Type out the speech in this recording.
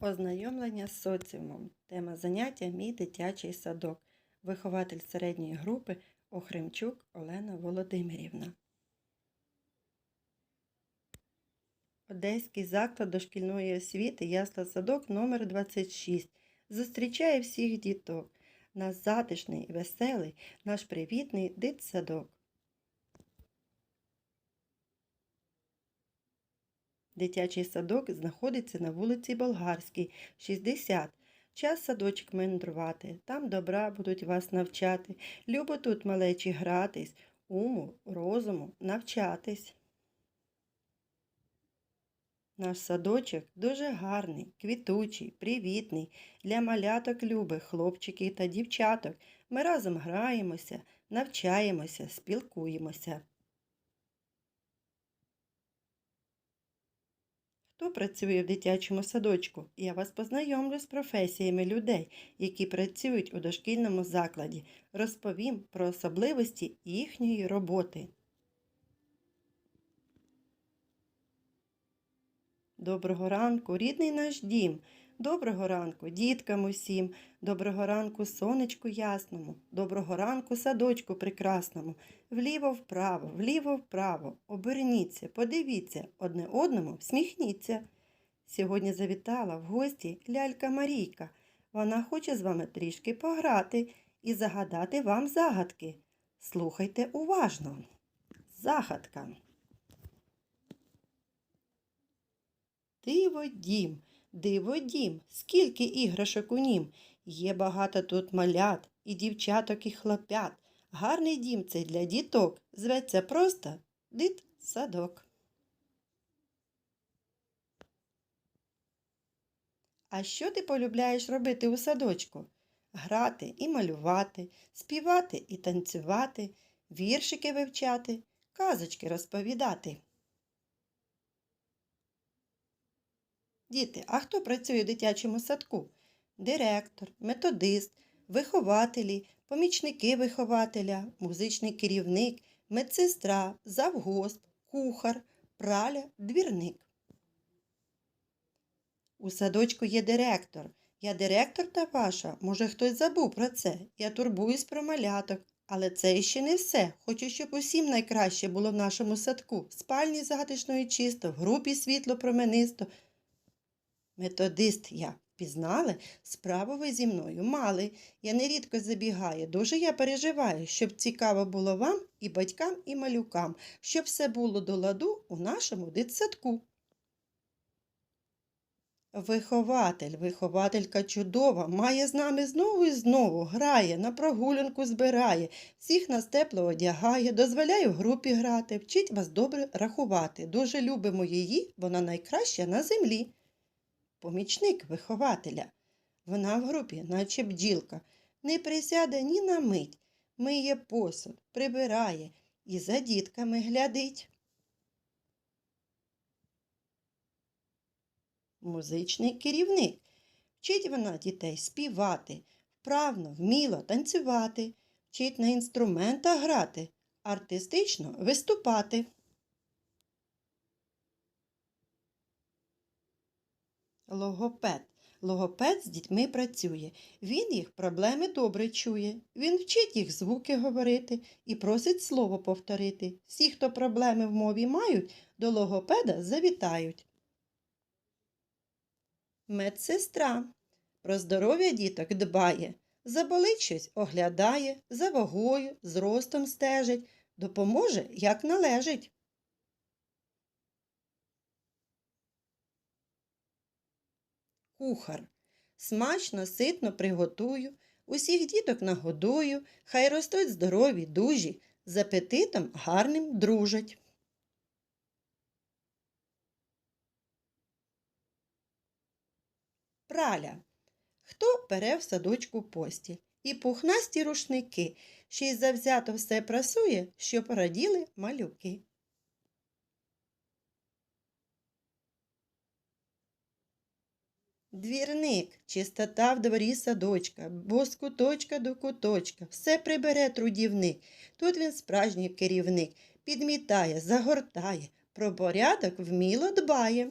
Ознайомлення з соціумом. Тема заняття Мій дитячий садок. Вихователь середньої групи Охримчук Олена Володимирівна. Одеський заклад дошкільної освіти Ясла Садок номер 26 зустрічає всіх діток. Наш затишний веселий, наш привітний дитсадок. Дитячий садок знаходиться на вулиці Болгарській, 60. Час садочок мандрувати, там добра будуть вас навчати. Любо тут, малечі, гратись, уму, розуму навчатись. Наш садочок дуже гарний, квітучий, привітний, для маляток любих, хлопчиків та дівчаток. Ми разом граємося, навчаємося, спілкуємося. Хто працює в дитячому садочку? Я вас познайомлю з професіями людей, які працюють у дошкільному закладі. Розповім про особливості їхньої роботи. Доброго ранку, рідний наш дім. Доброго ранку, діткам усім. Доброго ранку, сонечку ясному. Доброго ранку, садочку прекрасному. Вліво вправо, вліво вправо. Оберніться, подивіться, одне одному всміхніться. Сьогодні завітала в гості лялька Марійка. Вона хоче з вами трішки пограти і загадати вам загадки. Слухайте уважно. Загадка. Диво дім, диво дім, скільки іграшок у нім. Є багато тут малят, і дівчаток, і хлопят. Гарний дім цей для діток. Зветься просто дит-садок. А що ти полюбляєш робити у садочку? Грати і малювати, співати і танцювати, віршики вивчати, казочки розповідати. Діти, а хто працює в дитячому садку? Директор, методист, вихователі, помічники вихователя, музичний керівник, медсестра, завгосп, кухар, праля, двірник. У садочку є директор. Я директор та ваша. Може, хтось забув про це. Я турбуюсь про маляток. Але це ще не все. Хочу, щоб усім найкраще було в нашому садку. В спальні затишно і чисто, в групі світло променисто. Методист я. Пізнали? Справу ви зі мною мали. Я нерідко забігаю. Дуже я переживаю, щоб цікаво було вам і батькам, і малюкам, щоб все було до ладу у нашому дитсадку. Вихователь, вихователька чудова, має з нами знову і знову, грає, на прогулянку збирає, всіх нас тепло одягає, дозволяє в групі грати, вчить вас добре рахувати. Дуже любимо її, вона найкраща на землі. Помічник вихователя. Вона в групі, наче бджілка, не присяде ні на мить, миє посуд, прибирає і за дітками глядить. Музичний керівник. Вчить вона дітей співати, вправно, вміло танцювати, вчить на інструментах грати, артистично виступати. Логопед. Логопед з дітьми працює. Він їх проблеми добре чує. Він вчить їх звуки говорити і просить слово повторити. Всі, хто проблеми в мові мають, до логопеда завітають. Медсестра. Про здоров'я діток дбає. Заболить щось оглядає, за вагою, зростом стежить, допоможе, як належить. Кухар. Смачно, ситно приготую, усіх діток нагодую, хай ростуть здорові, дужі, з апетитом гарним дружать. Праля. Хто пере в садочку постіль? І пухнасті рушники, ще й завзято все прасує, що пораділи малюки. Двірник, чистота в дворі садочка, бо з куточка до куточка, все прибере трудівник. Тут він справжній керівник, підмітає, загортає, про порядок вміло дбає.